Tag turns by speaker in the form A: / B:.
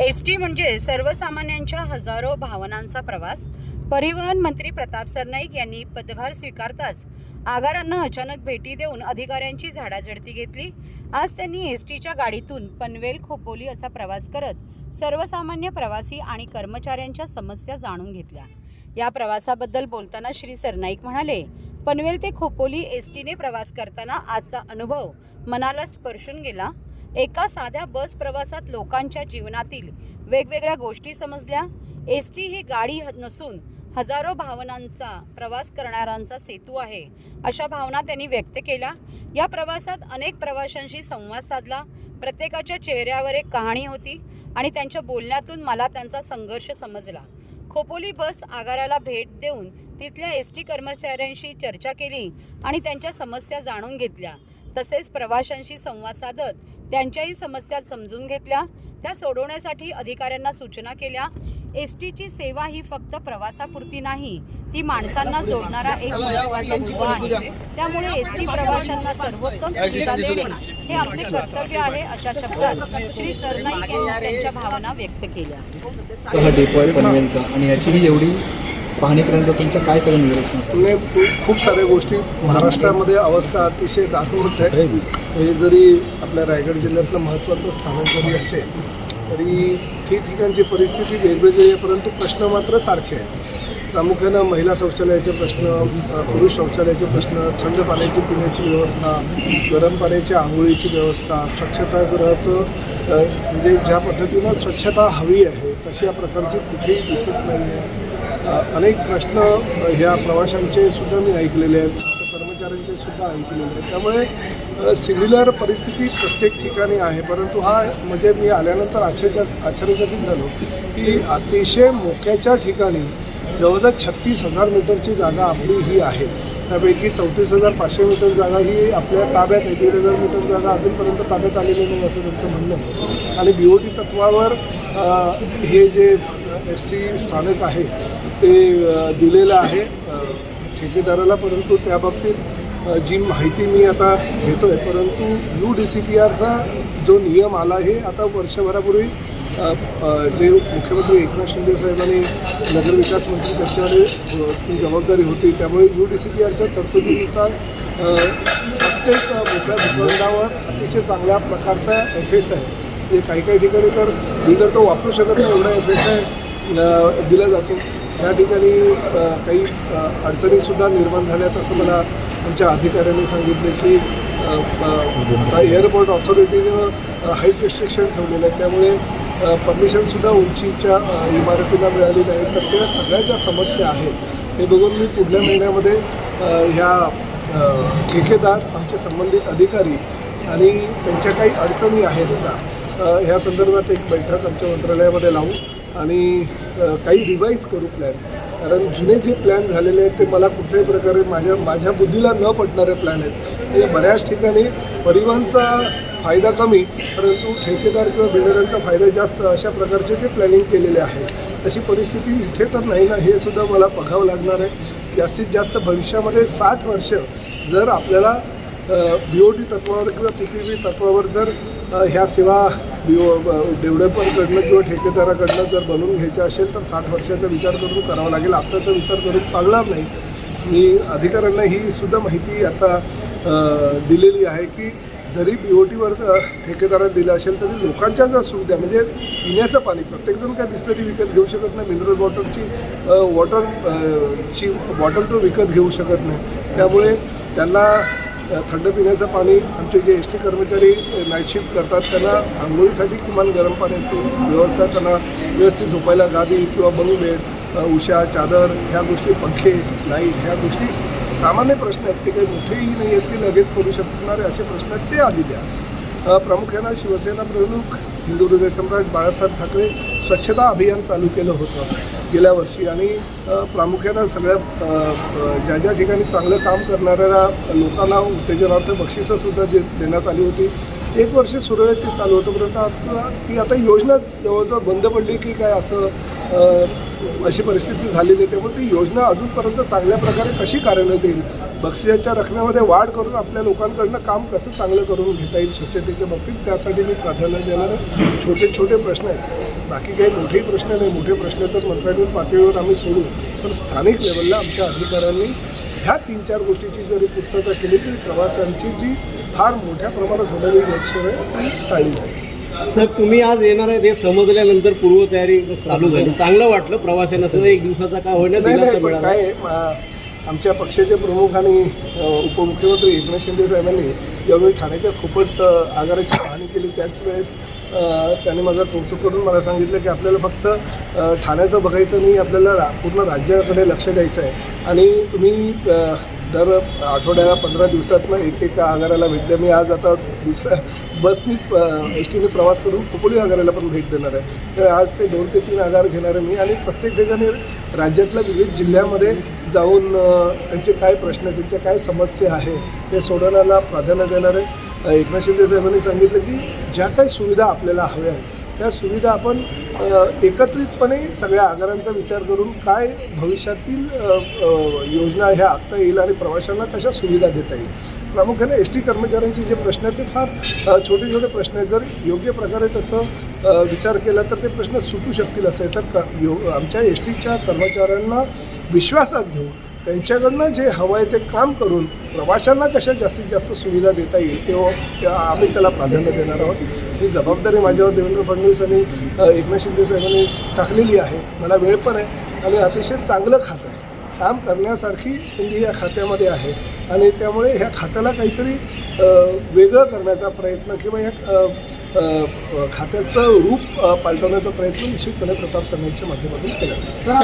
A: S T म्हणजे सर्वसामान्यांच्या हजारो भावनांचा प्रवास. परिवहन मंत्री प्रताप सरनाईक यांनी पदभार स्वीकारताच आगारांना अचानक भेटी देऊन अधिकाऱ्यांची झाडाझडती घेतली. आज त्यांनी एस टीच्या गाडीतून पनवेल खोपोली असा प्रवास करत सर्वसामान्य प्रवासी आणि कर्मचाऱ्यांच्या समस्या जाणून घेतल्या. या प्रवासाबद्दल बोलताना श्री सरनाईक म्हणाले पनवेल ते खोपोली एस टीने प्रवास करताना आजचा अनुभव मनाला स्पर्शून गेला. एका साध्या बस प्रवासात लोकांच्या जीवनातील वेगवेगळ्या गोष्टी समजल्या. एस टी ही गाडी नसून हजारो भावनांचा प्रवास करणाऱ्यांचा सेतू आहे अशा भावना त्यांनी व्यक्त केल्या. या प्रवासात अनेक प्रवाशांशी संवाद साधला. प्रत्येकाच्या चेहऱ्यावर एक कहाणी होती आणि त्यांच्या बोलण्यातून मला त्यांचा संघर्ष समजला. खोपोली बस आगाराला भेट देऊन तिथल्या एस टी कर्मचाऱ्यांशी चर्चा केली आणि त्यांच्या समस्या जाणून घेतल्या. तसेच प्रवाशांशी संवाद साधत त्यांच्याही समस्या समजून घेतल्या. त्या सोडवण्यासाठी अधिकाऱ्यांना सूचना केल्या. एस टीची सेवा ही फक्त प्रवासापुरती नाही ती माणसांना जोडणारा एक महत्त्वाचा दुवा आहे. त्यामुळे एस टी प्रवाशांना सर्वोत्तम सुविधा देणे हे आमचे कर्तव्य आहे अशा शब्दात श्री सरनाईक यांनी त्यांच्या भावना व्यक्त केल्या.
B: आणि याचीही एवढी पाहणी केल्यानंतर तुमचं काय सगळं
C: म्हणजे खूप- साऱ्या गोष्टी महाराष्ट्रामध्ये अवस्था अतिशय दाखवूच आहे. हे जरी आपल्या रायगड जिल्ह्यातलं महत्त्वाचं स्थानक जरी असेल तरी ठिकठिकाणची परिस्थिती वेगवेगळी आहे परंतु प्रश्न मात्र सारखे आहेत. प्रामुख्यानं महिला शौचालयाचे प्रश्न पुरुष शौचालयाचे प्रश्न थंड पाण्याची पिण्याची व्यवस्था गरम पाण्याच्या आंघोळीची व्यवस्था स्वच्छतागृहाचं म्हणजे ज्या पद्धतीनं स्वच्छता हवी आहे तशा प्रकारची कुठेही दिसत नाही आहे अनेक प्रश्न ह्या प्रवाशांचे सुद्धा मी ऐकलेले आहेत कर्मचाऱ्यांचे सुद्धा ऐकलेले आहेत. त्यामुळे सिमिलर परिस्थिती प्रत्येक ठिकाणी आहे परंतु हा म्हणजे मी आल्यानंतर आश्चर्य आश्चर्यचकित झालो की अतिशय मोक्याच्या ठिकाणी जवळजवळ छत्तीस हजार मीटरची जागा आपली ही आहे. त्यापैकी चौतीस हजार पाचशे मीटर जागा ही आपल्या ताब्यात आहे. दीड हजार मीटर जागा अजूनपर्यंत ताब्यात आलेली नाही असं त्यांचं म्हणणं आहे. आणि बी ओ टी तत्वावर हे जे एस सी स्थानक आहे ते दिलेलं आहे. ठेकेदाराला परंतु त्याबाबतीत जी माहिती मी आता घेतो आहे परंतु यू डी सी पी आरचा जो नियम आला हे आता वर्षभरापूर्वी जे मुख्यमंत्री एकनाथ शिंदे साहेबांनी नगरविकास मंत्री त्यांच्याकडे ती जबाबदारी होती. त्यामुळे यू डी सी पी आरच्या तरतुदीनुसार प्रत्येक मोठ्या भूखंडावर अतिशय चांगल्या प्रकारचा एफ एस आहे. म्हणजे काही काही ठिकाणी तर मी तर तो वापरू शकत नाही एवढा एफ एस आय दिला जातो. या ठिकाणी काही अडचणीसुद्धा निर्माण झाल्या तसं मला आमच्या अधिकाऱ्यांनी सांगितले की आता एअरपोर्ट ऑथॉरिटीनं हाईट रिस्ट्रिक्शन ठेवलेलं आहे. त्यामुळे परमिशनसुद्धा उंचीच्या इमारतीला मिळाली नाही तर त्या सगळ्या ज्या समस्या आहेत हे बघून मी पुढल्या महिन्यामध्ये ह्या ठेकेदार आमचे संबंधित अधिकारी आणि त्यांच्या काही अडचणी आहेत का ह्या संदर्भात एक बैठक आमच्या मंत्रालयामध्ये लावू आणि काही रिवाईज करू प्लॅन कारण जुने जे प्लॅन झालेले आहेत ते मला कुठल्याही प्रकारे माझ्या माझ्या बुद्धीला न पटणारे प्लॅन आहेत. ते बऱ्याच ठिकाणी परिवहनचा फायदा कमी परंतु ठेकेदार किंवा बिल्डरांचा फायदा जास्त अशा प्रकारचे ते प्लॅनिंग केलेले आहे. तशी परिस्थिती इथे तर नाही ना हे सुद्धा मला बघावं लागणार आहे. जास्तीत जास्त भविष्यामध्ये साठ वर्ष जर आपल्याला बी ओ टी तत्वावर किंवा पी पी बी तत्वावर जर ह्या सेवा बी ओ डेव्हलपरकडनं किंवा ठेकेदाराकडनं जर बनवून घ्यायच्या असेल तर साठ वर्षाचा विचार करून करावा लागेल. आत्ताचा विचार करून चालणार नाही. मी अधिकाऱ्यांना ही सुद्धा माहिती आता दिलेली आहे की जरी बी ओ टीवर ठेकेदारात दिलं असेल तरी लोकांच्या ज्या सुविधा म्हणजे पिण्याचं पाणी प्रत्येकजण काय बिस्लरी विकत घेऊ शकत नाही मिनरल वॉटरची वॉटर ची बॉटल तो विकत घेऊ शकत नाही. त्यामुळे त्यांना थंड पिण्याचं पाणी आमचे जे एस टी कर्मचारी नाईट शिफ्ट करतात त्यांना आंघोळीसाठी किमान गरम पाण्याची व्यवस्था त्यांना व्यवस्थित झोपायला गादी किंवा बनू बेड उषा चादर ह्या गोष्टी पंखे लाइट ह्या गोष्टी सामान्य प्रश्न आहेत ते काही मोठेही नाही आहेत की लगेच करू शकणारे असे प्रश्न आहेत ते आधी द्या. प्रामुख्यानं शिवसेना प्रमुख हिंदू हृदय सम्राट बाळासाहेब ठाकरे स्वच्छता अभियान चालू केलं होतं गेल्या वर्षी आणि प्रामुख्यानं सगळ्या ज्या ज्या ठिकाणी चांगलं काम करणाऱ्या लोकांना उत्तेजनार्थ बक्षिसंसुद्धा दे देण्यात आली होती. एक वर्ष सुरळीत ते चालू होतं परंतु आता ती आता योजना जवळजवळ बंद पडली की काय असं अशी परिस्थिती झालेली आहे त्यामुळे ती योजना अजूनपर्यंत चांगल्या प्रकारे कशी कार्यान्वित येईल? बक्षिसाच्या रकमेमध्ये वाढ करून आपल्या लोकांकडनं काम कसं चांगलं करून घेता येईल स्वच्छतेच्या बाबतीत? त्यासाठी मी प्राधान्य देणारे छोटे छोटे प्रश्न आहेत. बाकी काही मोठेही प्रश्न नाही. मोठे प्रश्न तर मंत्रालयीन पातळीवर आम्ही सोडू. पण स्थानिक लेवलला आमच्या अधिकाऱ्यांनी ह्या तीन चार गोष्टीची जरी पूर्तता केली तरी प्रवाशांची जी फार मोठ्या प्रमाणात होणारी गैरसोय आहे, ती टाळली जाईल.
D: साहेब तुम्ही आज येणार आहे ते समजल्यानंतर पूर्वतयारी चालू झाली. चांगलं वाटलं प्रवाशांना सुद्धा एक दिवसाचा काय होईना
C: काय आमच्या पक्षाचे प्रमुख आणि उपमुख्यमंत्री एकनाथ शिंदे साहेबांनी यावेळी ठाण्याच्या खूपच आगाराची पाहणी केली. त्याच वेळेस त्यांनी माझं कौतुक करून मला सांगितलं की आपल्याला फक्त ठाण्याचं बघायचं नाही आपल्याला पूर्ण राज्याकडे लक्ष द्यायचं आहे आणि तुम्ही दर आठवड्याला पंधरा दिवसातनं एक एक आगाराला भेट द्या मी आज आता दुसऱ्या बसनीच एस टीने प्रवास करून खोपोली आगाराला पण भेट देणार आहे. तर आज ते दोन ते तीन आगार घेणार आहे मी आणि प्रत्येक ठिकाणी राज्यातल्या विविध जिल्ह्यामध्ये जाऊन त्यांचे काय प्रश्न त्यांच्या काय समस्या आहे ते सोडवण्याला प्राधान्य देणार आहे. एकनाथ शिंदे साहेबांनी सांगितलं की ज्या काही सुविधा आपल्याला हव्या आहेत त्या सुविधा आपण एकत्रितपणे सगळ्या आगारांचा विचार करून काय भविष्यातील योजना ह्या आखता येईल आणि प्रवाशांना कशा सुविधा देता येईल. प्रामुख्याने एस टी कर्मचाऱ्यांचे जे प्रश्न आहेत ते फार छोटे छोटे प्रश्न आहेत. जर योग्य प्रकारे त्याचं विचार केला तर ते प्रश्न सुटू शकतील असे तर क यो आमच्या एस टीच्या कर्मचाऱ्यांना विश्वासात घेऊन त्यांच्याकडनं जे हवं आहे ते काम करून प्रवाशांना कशा जास्तीत जास्त सुविधा देता येईल तेव्हा हो- आम्ही त्याला प्राधान्य देणार आहोत. ही जबाबदारी माझ्यावर देवेंद्र फडणवीस आणि एकनाथ शिंदे साहेबांनी टाकलेली आहे. मला वेळ पण आहे आणि अतिशय चांगलं खातं आहे. काम करण्यासारखी संधी या खात्यामध्ये आहे आणि त्यामुळे ह्या खात्याला काहीतरी वेगळं करण्याचा प्रयत्न किंवा या खात्याचं रूप पालटवण्याचा प्रयत्न निश्चितपणे प्रताप सरनाईकच्या माध्यमातून केला